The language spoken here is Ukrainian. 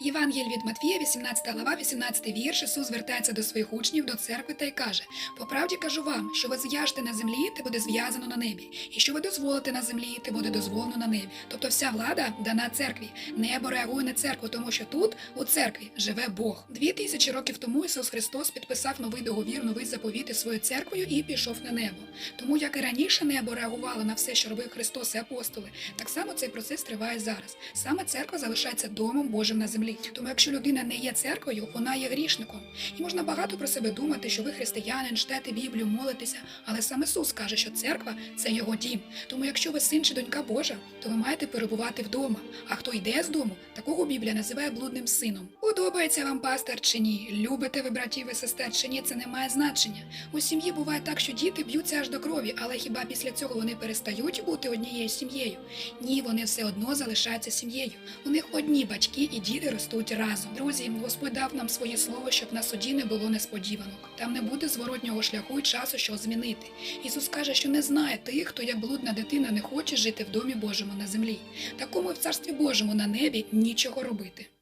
Євангелій від Матвія, 18 глава, 18 вірш. Ісус звертається до своїх учнів, до церкви та й каже: По правді кажу вам, що ви зв'яжете на землі, те буде зв'язано на небі, і що ви дозволите на землі, те буде дозволено на небі. Тобто вся влада дана церкві. Небо реагує на церкву, тому що тут, у церкві, живе Бог. Дві тисячі років тому Ісус Христос підписав новий договір, новий заповіт із своєю церквою і пішов на небо. Тому як і раніше небо реагувало на все, що робив Христос і апостоли, так само цей процес триває зараз. Саме церква залишається домом Божим на землі. Тому якщо людина не є церквою, вона є грішником. І можна багато про себе думати, що ви християнин, читаєте Біблію, молитеся, але сам Ісус каже, що церква це його дім. Тому якщо ви син чи донька Божа, то ви маєте перебувати вдома. А хто йде з дому, такого Біблія називає блудним сином. Подобається вам пастор чи ні? Любите ви братів і сестер чи ні? Це не має значення. У сім'ї буває так, що діти б'ються аж до крові, але хіба після цього вони перестають бути однією сім'єю? Ні, вони все одно залишаються сім'єю. У них одні батьки і діти ростуть разом. Друзі, Господь дав нам своє слово, щоб на суді не було несподіванок. Там не буде зворотнього шляху і часу, що змінити. Ісус каже, що не знає тих, хто як блудна дитина не хоче жити в домі Божому на землі. Такому в царстві Божому на небі нічого робити.